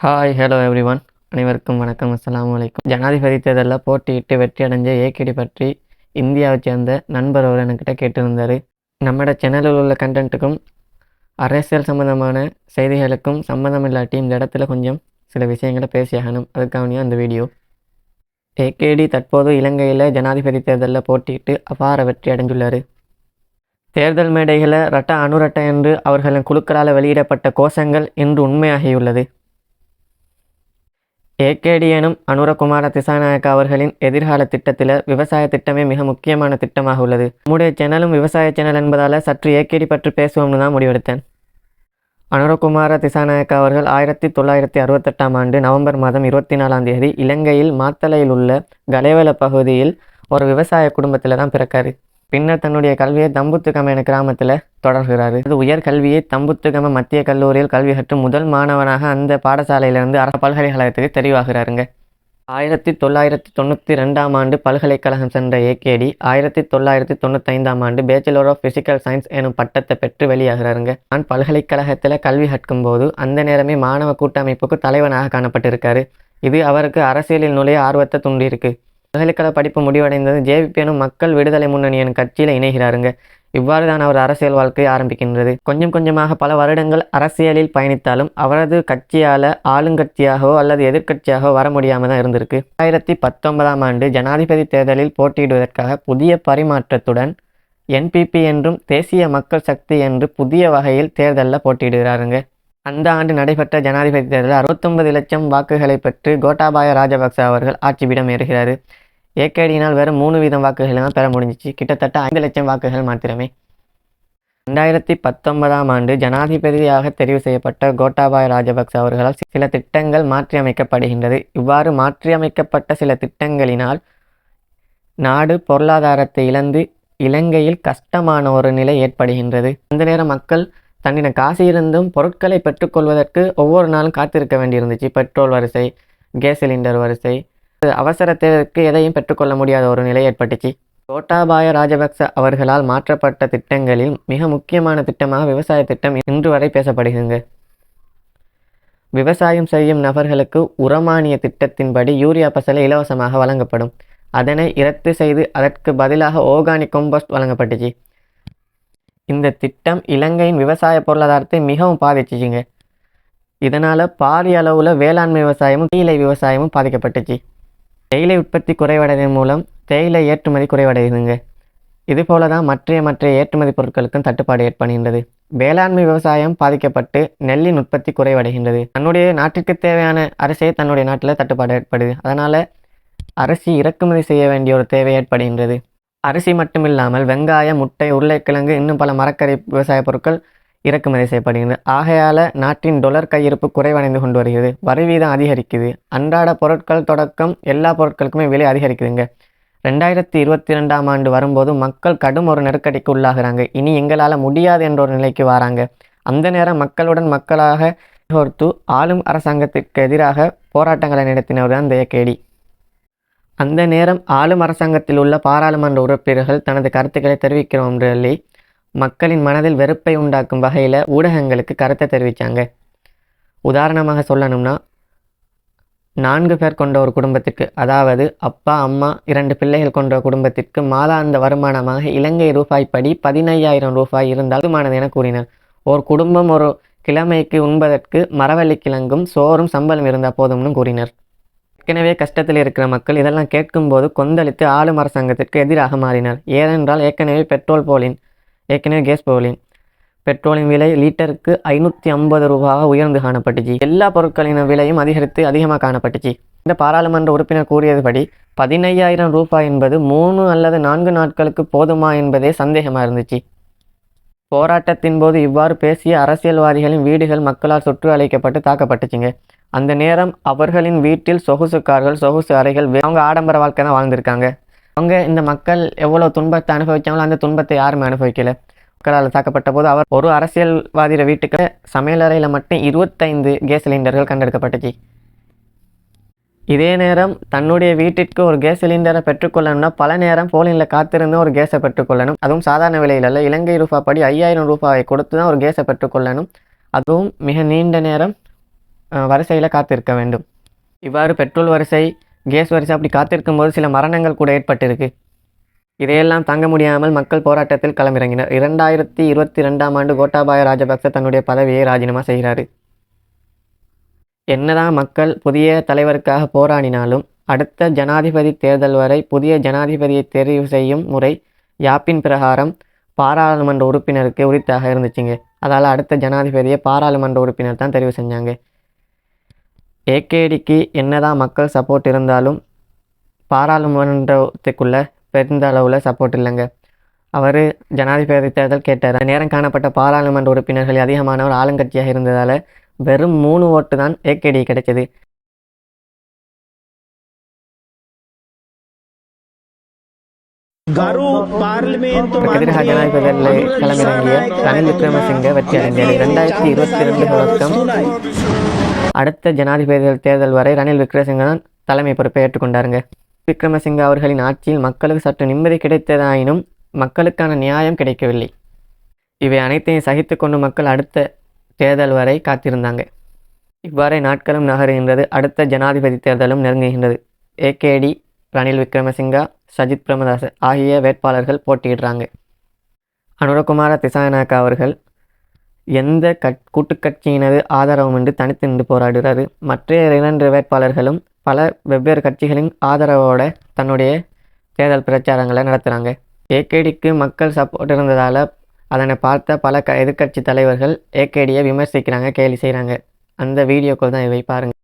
Hi hello every one அனைவருக்கும் வணக்கம். அஸ்லாம் அலைக்கும். ஜனாதிபதி தேர்தலில் போட்டியிட்டு வெற்றி அடைஞ்ச ஏகேடி பற்றி இந்தியாவை சேர்ந்த நண்பர் அவர் என்கிட்ட கேட்டிருந்தார். நம்மட சேனலில் உள்ள கண்டென்ட்டுக்கும் அரசியல் சம்மந்தமான செய்திகளுக்கும் சம்மந்தம் இல்லாட்டி இந்த இடத்துல கொஞ்சம் சில விஷயங்களை பேசியாகணும் அதுக்காகவே அந்த வீடியோ ஏகேடி தற்போது இலங்கையில் ஜனாதிபதி தேர்தலில் போட்டியிட்டு அபார வெற்றி அடைஞ்சுள்ளார் தேர்தல் மேடைகளை ரட்ட அணுரட்ட என்று அவர்களின் குழுக்களால் வெளியிடப்பட்ட கோஷங்கள் இன்று உண்மையாகியுள்ளது. ஏகேடி எனும் அனுரகுமார திசாநாயக்க அவர்களின் எதிர்கால திட்டத்தில் விவசாய திட்டமே மிக முக்கியமான திட்டமாக உள்ளது. நம்முடைய சேனலும் விவசாய சேனல் என்பதால் சற்று ஏகேடி பற்றி பேசுவோம்னு தான் முடிவெடுத்தேன். அனுரகுமார திசாநாயக்க அவர்கள் ஆயிரத்தி தொள்ளாயிரத்தி அறுபத்தெட்டாம் ஆண்டு நவம்பர் மாதம் இருபத்தி நாலாம் தேதி இலங்கையில் மாத்தலையில் உள்ள கலேவல பகுதியில் ஒரு விவசாய குடும்பத்தில் தான் பிறக்காரு. பின்னர் தன்னுடைய கல்வியை தம்புத்துக்கம என கிராமத்தில் தொடர்கிறார். இது உயர் கல்வியை தம்புத்துகம மத்திய கல்லூரியில் கல்வி கற்றும் முதல் மாணவனாக அந்த பாடசாலையிலிருந்து அரசு பல்கலைக்கழகத்துக்கு தெரிவாகிறாருங்க. ஆயிரத்தி தொள்ளாயிரத்தி தொண்ணூற்றி ரெண்டாம் ஆண்டு பல்கலைக்கழகம் சென்ற ஏகேடி ஆயிரத்தி தொள்ளாயிரத்தி தொண்ணூத்தைந்தாம் ஆண்டு பேச்சுலர் ஆஃப் ஃபிசிக்கல் சயின்ஸ் எனும் பட்டத்தை பெற்று வெளியாகிறாருங்க. நான் பல்கலைக்கழகத்தில் கல்வி கற்கும்போது அந்த நேரமே மாணவ கூட்டமைப்புக்கு தலைவனாக காணப்பட்டிருக்காரு. இது அவருக்கு அரசியலில் நுழைய ஆர்வத்தை தூண்டியிருக்கு. பல்கலைக்கழக படிப்பு முடிவடைந்தது. ஜேவிபி எனும் மக்கள் விடுதலை முன்னணியின் கட்சியில் இணைகிறாருங்க. இவ்வாறு தான் அவர் அரசியல் வாழ்க்கை ஆரம்பிக்கின்றது. கொஞ்சம் கொஞ்சமாக பல வருடங்கள் அரசியலில் பயணித்தாலும் அவரது கட்சியால் ஆளுங்கட்சியாகவோ அல்லது எதிர்க்கட்சியாகவோ வர முடியாமல் தான் இருந்திருக்கு. ஆயிரத்தி பத்தொன்பதாம் ஆண்டு ஜனாதிபதி தேர்தலில் போட்டியிடுவதற்காக புதிய பரிமாற்றத்துடன் என்பிபி என்றும் தேசிய மக்கள் சக்தி என்று புதிய வகையில் தேர்தலில் போட்டியிடுகிறாருங்க. அந்த ஆண்டு நடைபெற்ற ஜனாதிபதி தேர்தலில் அறுபத்தொன்பது லட்சம் வாக்குகளை பெற்று கோட்டாபாய ராஜபக்ச அவர்கள் ஆட்சிபீடம் ஏறுகிறார். ஏகேடியினால் வெறும் மூணு வீதம் வாக்குகளை தான் பெற முடிஞ்சிச்சு. கிட்டத்தட்ட ஐந்து லட்சம் வாக்குகள் மாத்திரமே. ரெண்டாயிரத்தி பத்தொன்பதாம் ஆண்டு ஜனாதிபதியாக தெரிவு செய்யப்பட்ட கோட்டாபாய ராஜபக்ச அவர்களால் சில திட்டங்கள் மாற்றியமைக்கப்படுகின்றது. இவ்வாறு மாற்றியமைக்கப்பட்ட சில திட்டங்களினால் நாடு பொருளாதாரத்தை இழந்து இலங்கையில் கஷ்டமான ஒரு நிலை ஏற்படுகின்றது. அந்த நேரம் மக்கள் தன்னிடம் காசு இருந்தும் பொருட்களை பெற்றுக்கொள்வதற்கு ஒவ்வொரு நாளும் காத்திருக்க வேண்டியிருந்துச்சு. பெட்ரோல் வரிசை கேஸ் சிலிண்டர் வரிசை அவசர தேவைக்கு எதையும் பெற்றுக்கொள்ள முடியாத ஒரு நிலை ஏற்பட்டுச்சு. கோட்டாபாய ராஜபக்ச அவர்களால் மாற்றப்பட்ட திட்டங்களில் மிக முக்கியமான திட்டமாக விவசாய திட்டம் இன்று வரை பேசப்படுகிறது விவசாயம் செய்யும் நபர்களுக்கு உரமானிய திட்டத்தின்படி யூரியா பசலை இலவசமாக வழங்கப்படும். அதனை இரத்து செய்து அதற்கு பதிலாக ஓர்கானிக் கம்போஸ்ட் வழங்கப்பட்டுச்சு. இந்த திட்டம் இலங்கையின் விவசாய பொருளாதாரத்தை மிகவும் பாதிச்சிச்சுங்க. இதனால் பாரிய அளவில் வேளாண்மை விவசாயமும் தேயிலை விவசாயமும் பாதிக்கப்பட்டுச்சு. தேயிலை உற்பத்தி குறைவடைவதன் மூலம் தேயிலை ஏற்றுமதி குறைவடையுதுங்க. இது போல தான் மற்ற மற்ற ஏற்றுமதி பொருட்களுக்கும் தட்டுப்பாடு ஏற்படுகின்றது. வேளாண்மை விவசாயம் பாதிக்கப்பட்டு நெல்லின் உற்பத்தி குறைவடைகின்றது. தன்னுடைய நாட்டிற்கு தேவையான அரிசியை தன்னுடைய நாட்டில் தட்டுப்பாடு ஏற்படுது. அதனால் அரிசி இறக்குமதி செய்ய வேண்டிய ஒரு தேவை ஏற்படுகின்றது. அரிசி மட்டுமில்லாமல் வெங்காயம் முட்டை உருளைக்கிழங்கு இன்னும் பல மரக்கறி விவசாய பொருட்கள் இறக்குமதி செய்யப்படுகிறது. ஆகையால் நாட்டின் டொலர் கையிருப்பு குறைவடைந்து கொண்டு வருகிறது. வரி வீதம் அதிகரிக்குது. அன்றாட பொருட்கள் தொடக்கம் எல்லா பொருட்களுக்குமே விலை அதிகரிக்குதுங்க. ரெண்டாயிரத்தி இருபத்தி ரெண்டாம் ஆண்டு வரும்போது மக்கள் கடும் ஒரு நெருக்கடிக்கு உள்ளாகிறாங்க. இனி எங்களால் முடியாது என்ற ஒரு நிலைக்கு வராங்க. அந்த நேரம் மக்களுடன் மக்களாக கோர்த்து ஆளும் அரசாங்கத்திற்கு எதிராக போராட்டங்களை நடத்தினவர் தான் இந்த கேடி அந்த நேரம் ஆளும் அரசாங்கத்தில் உள்ள பாராளுமன்ற உறுப்பினர்கள் தனது கருத்துக்களை தெரிவிக்கிறோம் சொல்லி மக்களின் மனதில் வெறுப்பை உண்டாக்கும் வகையில் ஊடகங்களுக்கு கருத்தை தெரிவித்தாங்க உதாரணமாக சொல்லணும்னா நான்கு பேர் கொண்ட ஒரு குடும்பத்திற்கு அதாவது அப்பா அம்மா இரண்டு பிள்ளைகள் கொண்ட குடும்பத்திற்கு மாதாந்த வருமானமாக இலங்கை ரூபாய் படி பதினையாயிரம் ரூபாய் இருந்தால் மானது என கூறினர். ஒரு குடும்பம் ஒரு கிழமைக்கு உண்பதற்கு மரவள்ளி கிழங்கும் சோறும் சம்பளம் இருந்தால் போதும்னு கூறினர். ஏற்கனவே கஷ்டத்தில் இருக்கிற மக்கள் இதெல்லாம் கேட்கும்போது கொந்தளித்து ஆளும் அரசாங்கத்திற்கு எதிராக மாறினர். ஏனென்றால் ஏற்கனவே பெட்ரோல் போலின் ஏற்கனவே கேஸ் போலின் பெட்ரோலின் விலை லீட்டருக்கு ஐநூற்றி ஐம்பது ரூபாவாக உயர்ந்து காணப்பட்டுச்சு. எல்லா பொருட்களின் விலையும் அதிகரித்து அதிகமாக காணப்பட்டுச்சு. இந்த பாராளுமன்ற உறுப்பினர் கூறியதுபடி பதினையாயிரம் ரூபாய் என்பது மூணு அல்லது நான்கு நாட்களுக்கு போதுமா என்பதே சந்தேகமாக இருந்துச்சு. போராட்டத்தின் போது இவ்வாறு பேசிய அரசியல்வாதிகளின் வீடுகள் மக்களால் சுற்று அழைக்கப்பட்டு தாக்கப்பட்டுச்சுங்க. அந்த நேரம் அவர்களின் வீட்டில் சொகுசு கார்கள் சொகுசு அறைகள் அவங்க ஆடம்பர வாழ்க்கை தான் வாழ்ந்திருக்காங்க. அவங்க இந்த மக்கள் எவ்வளோ துன்பத்தை அனுபவிச்சாங்களோ அந்த துன்பத்தை யாருமே அனுபவிக்கல. மக்களால் தாக்கப்பட்ட போது அவர் ஒரு அரசியல்வாதியோட வீட்டுக்கு சமையலறையில் மட்டும் இருபத்தைந்து கேஸ் சிலிண்டர்கள் கண்டெடுக்கப்பட்டுச்சு இதே நேரம் தன்னுடைய வீட்டிற்கு ஒரு கேஸ் சிலிண்டரை பெற்றுக்கொள்ளணும்னா பல நேரம் போலினில் காத்திருந்து ஒரு கேஸை பெற்றுக்கொள்ளணும் அதுவும் சாதாரண விலையில் அல்ல இலங்கை ரூபா படி ஐயாயிரம் ரூபாயை கொடுத்து தான் ஒரு கேஸை பெற்றுக்கொள்ளணும் அதுவும் மிக நீண்ட நேரம் வரிசையில் காத்திருக்க வேண்டும். இவ்வாறு பெட்ரோல் வரிசை கேஸ் வரிசை அப்படி காத்திருக்கும் போது சில மரணங்கள் கூட ஏற்பட்டிருக்கு. இதையெல்லாம் தாங்க முடியாமல் மக்கள் போராட்டத்தில் களமிறங்கினர். இரண்டாயிரத்தி இருபத்தி ரெண்டாம் ஆண்டு கோட்டாபாய ராஜபக்ச தன்னுடைய பதவியை ராஜினாமா செய்கிறார். என்னதான் மக்கள் புதிய தலைவருக்காக போராடினாலும் அடுத்த ஜனாதிபதி தேர்தல் வரை புதிய ஜனாதிபதியை தெரிவு செய்யும் முறை யாப்பின் பிரகாரம் பாராளுமன்ற உறுப்பினருக்கு உரித்தாக இருந்துச்சுங்க. அதால் அடுத்த ஜனாதிபதியை பாராளுமன்ற உறுப்பினர் தான் தெரிவு செஞ்சாங்க. ஏகேடிக்கு என்னதான் மக்கள் சப்போர்ட் இருந்தாலும் பாராளுமன்றத்துக்குள்ள பெருந்த அளவில் சப்போர்ட் இல்லைங்க. அவர் ஜனாதிபதி தேர்தல் கேட்டார். நேரம் காணப்பட்ட பாராளுமன்ற உறுப்பினர்கள் அதிகமானவர் ஆளுங்கட்சியாக இருந்ததால் வெறும் மூணு ஓட்டு தான் ஏகேடி கிடைச்சது. எதிராக ஜனாதிபதியில் களமிறங்கிய ரணில் விக்ரமசிங்க வெற்றி அடைந்தார். இரண்டாயிரத்தி இருபத்தி ரெண்டு வருஷம் அடுத்த ஜனாதிபதி தேர்தல் வரை ரணில் விக்ரமசிங்க தலைமை பொறுப்பை ஏற்றுக்கொண்டாருங்க. விக்ரமசிங்க அவர்களின் ஆட்சியில் மக்களுக்கு சற்று நிம்மதி கிடைத்ததாயினும் மக்களுக்கான நியாயம் கிடைக்கவில்லை. இவை அனைத்தையும் சகித்து கொண்டு மக்கள் அடுத்த தேர்தல் வரை காத்திருந்தாங்க. இவ்வாறே நாட்களும் நகருகின்றது. அடுத்த ஜனாதிபதி தேர்தலும் நெருங்குகின்றது. ஏகேடி ரணில் விக்ரமசிங்கா சஜித் பிரேமதாச ஆகிய வேட்பாளர்கள் போட்டியிடுறாங்க. அனுரகுமார திசாநாயக்கா அவர்கள் எந்த கட் கூட்டுக்கட்சியினது ஆதரவுமின்றி தனித்து நின்று போராடுகிறார். மற்ற இரண்டு வேட்பாளர்களும் பல வெவ்வேறு கட்சிகளின் ஆதரவோட தன்னுடைய தேர்தல் பிரச்சாரங்களை நடத்துகிறாங்க ஏகேடிக்கு மக்கள் சப்போர்ட் இருந்ததால் அதனை பார்த்த பல க எதிர்க்கட்சி தலைவர்கள் ஏகேடியை விமர்சிக்கிறாங்க கேலி செய்கிறாங்க அந்த வீடியோக்கள் தான் இவை பாருங்க.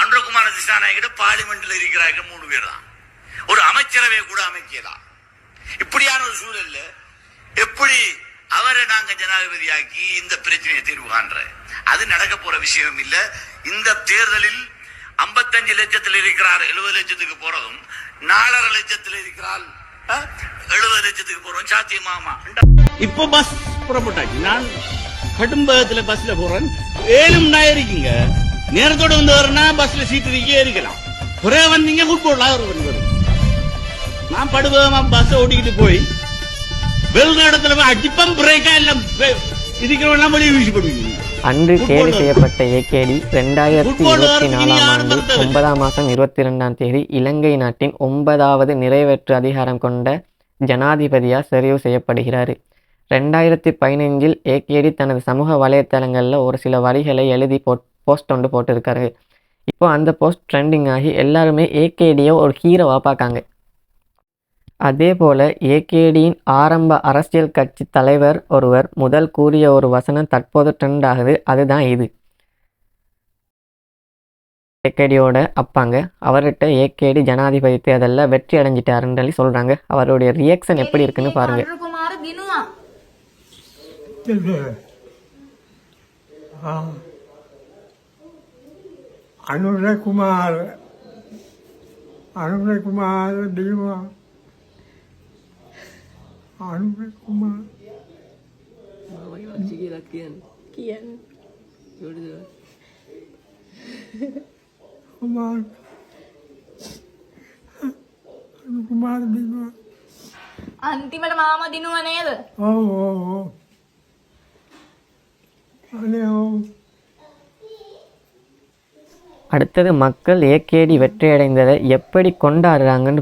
அன்றகுமார திசாநாயகிட்ட பார்லிமெண்ட்ல இருக்கிறார்கள் மூணு பேர் தான். ஒரு அமைச்சரவை கூட அமைக்கலாம் இப்படியான ஒரு சூழல்ல எப்படி அவரை நாங்க ஜனாதிபதியாக்கி இந்த பிரச்சனையை தீர்வு காண்ற? அது நடக்க போற விஷயம் இல்ல. இந்த தேர்தலில் 55 லட்சத்தில் இருக்கிறார் 70 லட்சத்துக்கு போறதும் நாலரை லட்சத்தில் இருக்கிறார் எழுபது லட்சத்துக்கு போறோம் சாத்தியமாமா இப்போ பஸ் புறப்பட்டாச்சு. நான் கடும்பகத்துல பஸ்ல போறேன். ஏழு மணி நேரம் இருக்கீங்க. நேரத்தோட வந்து வரனா பஸ்ல சீட்டு இருக்கே இருக்கலாம். ஒரே வந்தீங்க ஃபுட்பால் ஒரு நான் படுவேகமா பஸ் ஓட்டிக்கிட்டு போய் வெள்ள இடத்துல போய் அடிப்பம் பிரேக்கா எல்லாம் இருக்கிறவெல்லாம் வெளியே வீசி போடுவீங்க அன்று கேலி செய்யப்பட்ட ஏகேடி ரெண்டாயிரத்தி இருபத்தி நாலாம் ஆண்டு. ஒன்பதாம் மாதம் இருபத்தி ரெண்டாம் தேதி இலங்கை நாட்டின் ஒன்பதாவது நிறைவேற்று அதிகாரம் கொண்ட ஜனாதிபதியாக தெரிவு செய்யப்படுகிறார். ரெண்டாயிரத்தி பதினைஞ்சில் ஏகேடி தனது சமூக வலைத்தளங்களில் ஒரு சில வரிகளை எழுதி போட் போஸ்ட் ஒன்று போட்டிருக்காரு. இப்போ அந்த போஸ்ட் ட்ரெண்டிங் ஆகி எல்லாருமே ஏகேடியை ஒரு ஹீரோவாக பார்க்காங்க. அதே போல ஏகேடியின் ஆரம்ப அரசியல் கட்சி தலைவர் ஒருவர் முதல் கூறிய ஒரு வசனம் தற்போது ட்ரெண்ட் ஆகுது. அதுதான் இது. ஏகேடியோட அப்பாங்க. அவர்கிட்ட ஏகேடி ஜனாதிபதி தேர்தலில் வெற்றி அடைஞ்சிட்டாருன்னு சொல்லி சொல்கிறாங்க அவருடைய ரியாக்ஷன் எப்படி இருக்குன்னு பாருங்க. அனுரகுமார். அனுரகுமார் தினுவா දිනුවා අනුර කුමාර අනුර කුමාර දීවා අනුර කුමාර කුමාර අනු කුමාර දීවා අන්තිමට මාම දිනුව නේද ඕ ඕ අනේ ඕ அடுத்தது மக்கள் ஏகேடி வெற்றி அடைந்ததை எப்படி கொண்டாடுறாங்கன்னு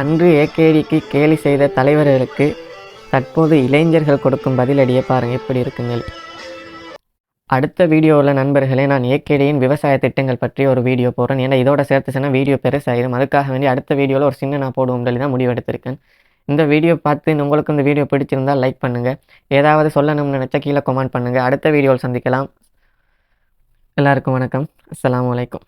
அன்று ஏகேடிக்கு கேலி செய்த தலைவர்களுக்கு தற்போது இளைஞர்கள் கொடுக்கும் பதிலடியை பாருங்கள் எப்படி இருக்குங்க அடுத்த வீடியோவில் நண்பர்களே நான் ஏகேடியின் விவசாய திட்டங்கள் பற்றி ஒரு வீடியோ போடுறேன். ஏன்னா இதோட சேர்த்து சொன்னால் வீடியோ பெருசாகிடும் அதுக்காக வேண்டி அடுத்த வீடியோவில் ஒரு சின்ன நான் போடுவோம் சொல்லி தான் முடிவெடுத்திருக்கேன் இந்த வீடியோ பார்த்து உங்களுக்கு இந்த வீடியோ பிடிச்சிருந்தால் லைக் பண்ணுங்கள் ஏதாவது சொல்லணும்னு நினச்சா கீழே கமெண்ட் பண்ணுங்கள் அடுத்த வீடியோவில் சந்திக்கலாம். எல்லாருக்கும் வணக்கம். அஸ்ஸலாமு வலைக்கம்